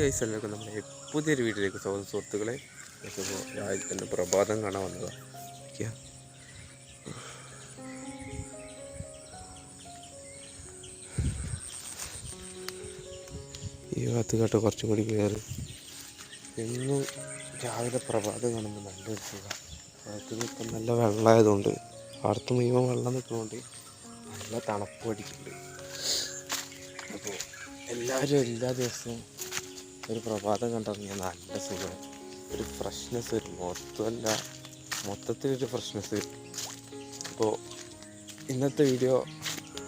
കൈസ് എല്ലാവർക്കും നമ്മുടെ പുതിയൊരു വീട്ടിലേക്ക് സ്വാഗതം സുഹൃത്തുക്കളെ. രാജ്യത്തിന്റെ പ്രഭാതം കാണാൻ വന്നതാണ് ഈ ഭാഗത്ത് കേട്ടോ കുറച്ചും കൂടി കയറി. എന്നും രാവിലെ പ്രഭാതം കാണുമ്പോൾ നല്ല സുഖം. ഭാഗത്ത് ഇപ്പം നല്ല വെള്ളമായതുകൊണ്ട് പാടത്ത് മുഴുവൻ വെള്ളം നിൽക്കുന്നതുകൊണ്ട് നല്ല തണുപ്പ് അടിക്കുന്നുണ്ട്. അപ്പോൾ എല്ലാവരും എല്ലാ ദിവസവും ഒരു പ്രഭാതം കണ്ടിറങ്ങിയ നല്ല സുഖം. ഒരു ഫ്രഷ്നെസ് വരും. മൊത്തമല്ല മൊത്തത്തിലൊരു ഫ്രഷ്നെസ് വരും. അപ്പോൾ ഇന്നത്തെ വീഡിയോ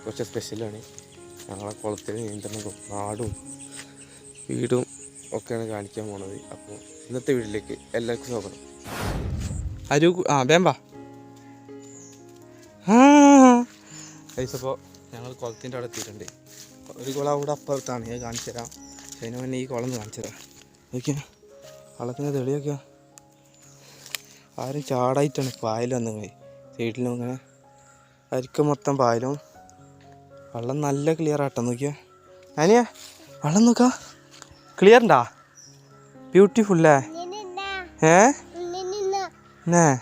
കുറച്ച് സ്പെഷ്യലാണ് ഞങ്ങളെ കുളത്തിൽ നീന്തണതും നാടും വീടും ഒക്കെയാണ് കാണിക്കാൻ പോണത്. അപ്പോൾ ഇന്നത്തെ വീട്ടിലേക്ക് എല്ലാവർക്കും സ്വാഗതം. അരു ആ വേമ്പാ അപ്പോൾ ഞങ്ങൾ കുളത്തിന്റെ അവിടെ എത്തിയിട്ടുണ്ട്. ഒരു കുളം അവിടെ അപ്പുറത്താണ്. ഞാൻ കാണിച്ചു തരാം അതിന് മുന്നേ ഈ കുളം കാണിച്ചതാണ് നോക്കിയാ. വള്ളത്തിന്റെ തെളിയൊക്കെയാ ആരും ചാടായിട്ടാണ് പായൽ വന്നത് സൈഡിലും അങ്ങനെ അരിക്ക മൊത്തം പായലും. വെള്ളം നല്ല ക്ലിയർ ആട്ടോ. നോക്കിയാ. അനിയ വെള്ളം നോക്കാ. ക്ലിയർ ഉണ്ടാ? ബ്യൂട്ടിഫുള്ളേ ഏ? ഏ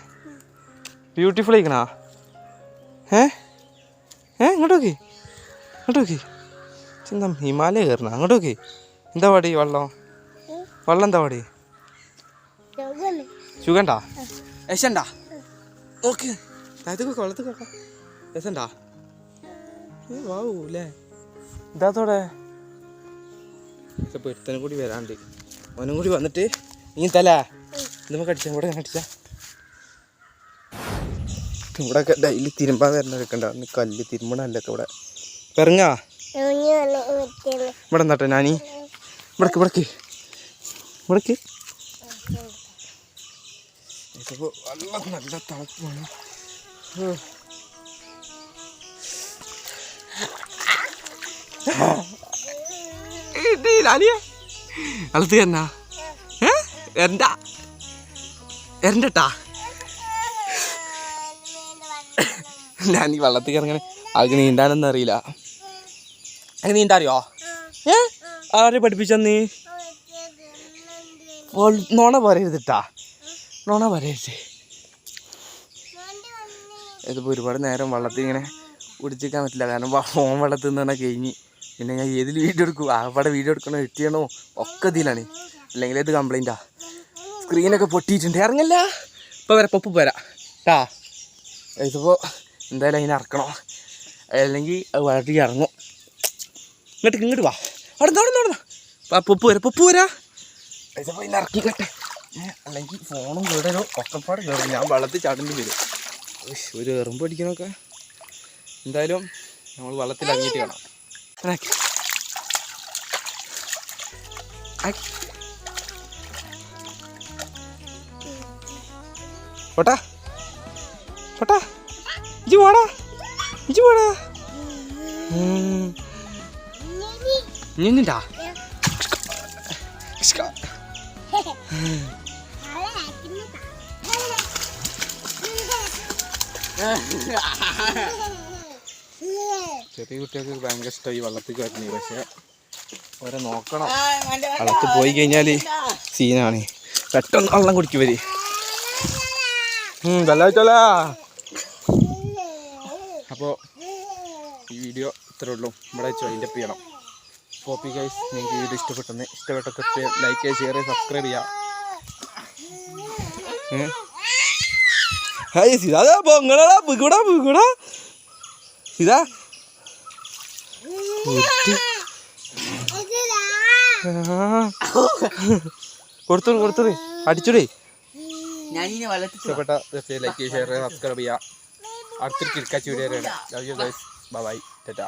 ബ്യൂട്ടിഫുൾ ആയിക്കണാ? ഏ? ഏ ഇങ്ങോട്ട് നോക്കി. ഇങ്ങോട്ട് നോക്കി. ചിന്ത ഹിമാലയ കയറണ? അങ്ങോട്ട് നോക്കി. എന്താ പാടി വെള്ളം? വെള്ളം എന്താ പാടി സുഖണ്ടാ യശണ്ടാ നോക്ക് കേട്ടോ യശണ്ടാ വാവൂ അല്ലേ ഇതാത്തോടെ ഇപ്പോൾ ഒരുത്തനും കൂടി വരാണ്ട് അവനും കൂടി വന്നിട്ട് നീ തല. നമുക്ക് അടിച്ചാ ഇവിടെ അടിച്ചാ. ഇവിടെ ഒക്കെ ഡെയിലി തിരുമ്പാൻ വരണൊക്കെ ഉണ്ട്. കല്ല് തിരുമ്പണല്ലൊക്കെ ഇവിടെ. പെറങ്ങാ ഇവിടെ എന്താട്ടെ നാനി. ഇവിടക്ക് ഇവിടക്ക് ഇവിടക്ക് ഇതിപ്പോ വെള്ളം നല്ല തണുപ്പാണ്. അളത്ത് എന്നാ എന്താ എരണ്ടട്ടാ ഞാൻ ഈ വെള്ളത്തിൽ ഇറങ്ങനെ അത് നീന്താനൊന്നും അറിയില്ല. അങ്ങനെ നീന്താ അറിയോ ഏ? ആരെ പഠിപ്പിച്ചെന്നീ നോണ പറയരുതിട്ടാ. നോണ പറയരുത്. ഇതിപ്പോൾ ഒരുപാട് നേരം വെള്ളത്തിൽ ഇങ്ങനെ കുടിച്ചിരിക്കാൻ പറ്റില്ല. കാരണം ഫോൺ വെള്ളത്തിൽ നിന്ന് തന്നെ കഴിഞ്ഞ്. പിന്നെ ഞാൻ ഏതിൽ വീഡിയോ എടുക്കും? അവിടെ വീഡിയോ എടുക്കണോ ചെയ്യണോ ഒക്കെ ഇതിലാണ്. അല്ലെങ്കിൽ ഇത് കംപ്ലൈന്റാ സ്ക്രീനൊക്കെ പൊട്ടിയിട്ടുണ്ട്. ഇറങ്ങല്ല. ഇപ്പം വരാം. പൊപ്പ് വരാം ട്ടാ. ഇതിപ്പോൾ എന്തായാലും അതിനെ ഇറക്കണോ. അല്ലെങ്കിൽ അത് വളർത്തി ഇറങ്ങും. ഇങ്ങോട്ട് ഇങ്ങോട്ട് വാ. അവിടെ നടന്നു നടന്നു. പപ്പു വരാ പൊപ്പ് വരാം പൊപ്പ് വരാ. ഇതിപ്പോൾ പോയി ഇറക്കിക്കട്ടെ. അല്ലെങ്കിൽ ഫോണും കേടനോ ഒക്കെപ്പാട് കയറും ഞാൻ വെള്ളത്തിൽ ചാടേണ്ടി വരും. ഒരു എറുമ്പ് അടിക്കണമൊക്കെ എന്തായാലും നമ്മൾ വെള്ളത്തിൽ ഇറങ്ങിയിട്ട് കാണാം. ഓട്ടാ ഓട്ടാ പോട്ടാ. പോട്ടാ. ഇജി പോടാ. ഇജി പോടാ. നിന്നിട്ടാ ചെറിയ കുട്ടികൾക്ക് ഭയങ്കര ഇഷ്ടമായി വള്ളത്തിൽ കയറുന്നത് പക്ഷെ അവരെ നോക്കണം. വള്ളത്തിൽ പോയി കഴിഞ്ഞാൽ സീനാണ്. പെട്ടെന്ന് വെള്ളം കുടിക്കുവര് വരി വെച്ചോലാ അപ്പോൾ ഈ വീഡിയോ ഇത്രേ ഉള്ളൂ. ഇവിടെ വെച്ച് അതിന്റെ ചെയ്യണം. കോപ്പി ഗൈസ് നിങ്ങൾക്ക് വീഡിയോ ഇഷ്ടപ്പെട്ടെന്ന് ഇഷ്ടപ്പെട്ടൊക്കെ ലൈക്ക് ചെയ്യുക ഷെയർ ചെയ്യുക സബ്സ്ക്രൈബ് ചെയ്യുക ഹായ് സിതാ പൊങ്ങളാ പുകൂടാ പുകൂടാ. സിതാ. കൊടുത്തു കൊടുത്തു അടിച്ചുടേ. ഇഷ്ടപ്പെട്ട ലൈക്ക് ഷെയർ സബ്സ്ക്രൈബ് ചെയ്യുക അടുത്തൊരു കിടക്കാച്ചി video love you guys bye bye Tata